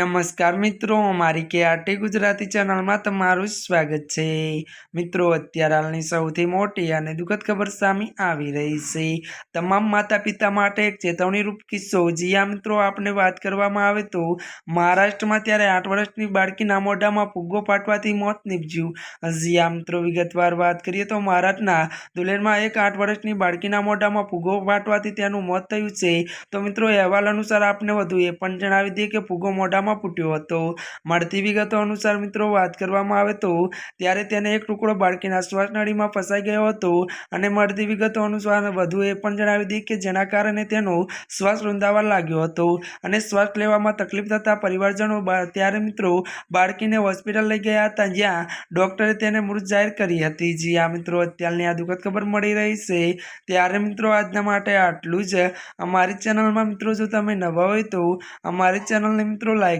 નમસ્કાર મિત્રો મારી કે આરટી ગુજરાતી ચેનલમાં તમારું સ્વાગત છે. મિત્રો, અત્યારે હાલની સૌથી મોટી અને દુઃખદ ખબર સામે આવી રહી છે. તમામ માતા પિતા માટે એક ચેતવણીરૂપ કિસ્સો. જ્યાં મિત્રો આપણે વાત કરવામાં આવે તો, મહારાષ્ટ્રમાં ત્યારે આઠ વર્ષની બાળકીના મોઢામાં ફુગ્ગો ફાટવાથી મોત નીપજ્યું. જ્યાં મિત્રો, વિગતવાર વાત કરીએ તો મહારાષ્ટ્રના દુલેરમાં એક આઠ વર્ષની બાળકીના મોઢામાં ફુગ્ગો ફાટવાથી તેનું મોત થયું છે. તો મિત્રો, અહેવાલ અનુસાર આપને વધુ એ પણ જણાવી દઈએ કે ફુગ્ગો મોઢામાં ફૂટ્યો હતો. મળતી વિગતો અનુસાર મિત્રો વાત કરવામાં આવે તો, ત્યારે તેને એક ટુકડો બાળકીના શ્વાસનળીમાં ફસાઈ ગયો હતો અને મળતી વિગતો અનુસાર વધુ એ પણ જણાવી દીધી કે જેના કારણે તેનો શ્વાસ રૂંધાવા લાગ્યો હતો અને શ્વાસ લેવામાં તકલીફ થતાં પરિવારજનો ત્યારે મિત્રો બાળકીને હોસ્પિટલ લઈ ગયા હતા, જ્યાં ડૉક્ટરે તેને મૃત જાહેર કરી હતી. જી આ મિત્રો, અત્યારની આ દુઃખદ ખબર મળી રહી છે. ત્યારે મિત્રો આજના માટે આટલું જ. અમારી ચેનલમાં મિત્રો જો તમે નવા હોય તો અમારી ચેનલને મિત્રો લાઈક